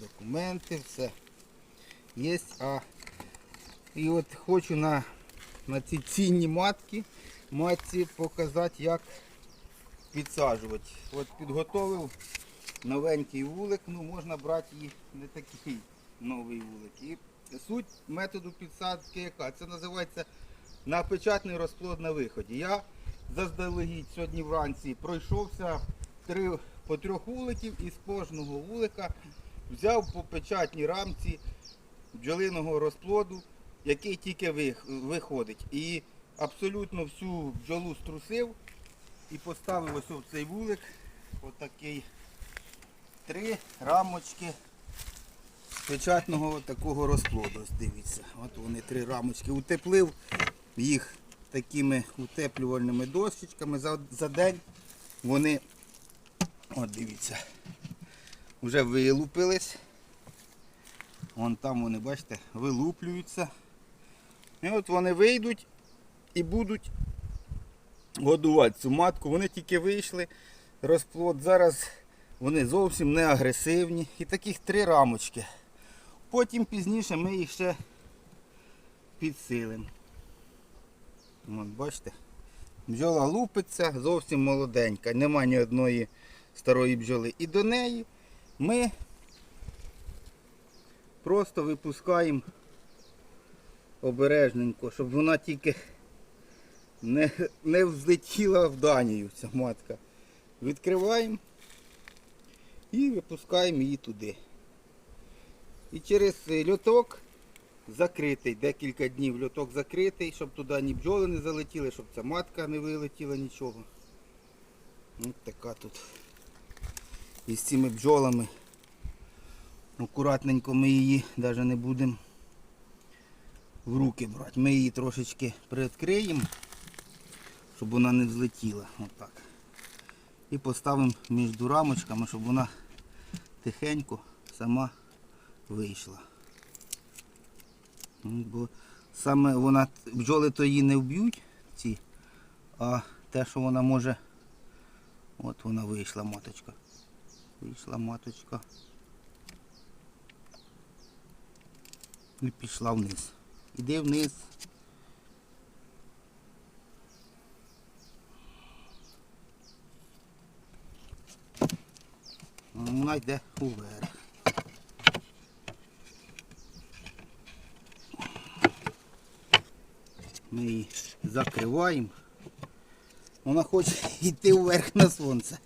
Документи, все є. А і от хочу на, на ці цінні матки матці показати, як підсаджувати. От підготовив новенький вулик, ну можна брати і не такий новий вулик. І суть методу підсадки яка? Це називається на печатний розплод на виході. Я заздалегідь сьогодні вранці пройшовся три, по трьох вуликів і з кожного вулика взяв по печатній рамці бджолиного розплоду, який тільки виходить. І абсолютно всю бджолу струсив і поставив ось в цей вулик отакий три рамочки печатного такого розплоду. Ось дивіться. От вони три рамочки. Утеплив їх такими утеплювальними дощечками за, за день. Вони, от дивіться, вже вилупились. Вон там вони, бачите, вилуплюються. І от вони вийдуть і будуть годувати цю матку. Вони тільки вийшли. Розплод. Зараз вони зовсім не агресивні. І таких три рамочки. Потім пізніше ми їх ще підсилимо. От, бачите, бджола лупиться, зовсім молоденька, нема ні одної старої бджоли. І до неї ми просто випускаємо обережненько, щоб вона тільки не, не взлетіла в Данію, ця матка. Відкриваємо і випускаємо її туди. І через льоток закритий, декілька днів льоток закритий, щоб туди ні бджоли не залетіли, щоб ця матка не вилетіла нічого. Ось така тут. І з цими бджолами. Акуратненько ми її навіть не будемо в руки брати. Ми її трошечки приоткриємо, щоб вона не взлетіла. Отак. І поставимо між рамочками, щоб вона тихенько сама вийшла. Ну, Бо саме вона, бджоли то її не вб'ють, ці, а те, що вона може. От вона вийшла маточка. Вийшла маточка. І пішла вниз. Іди вниз. Вона йде уверх. Ми її закриваємо. Вона хоче йти вверх на сонце.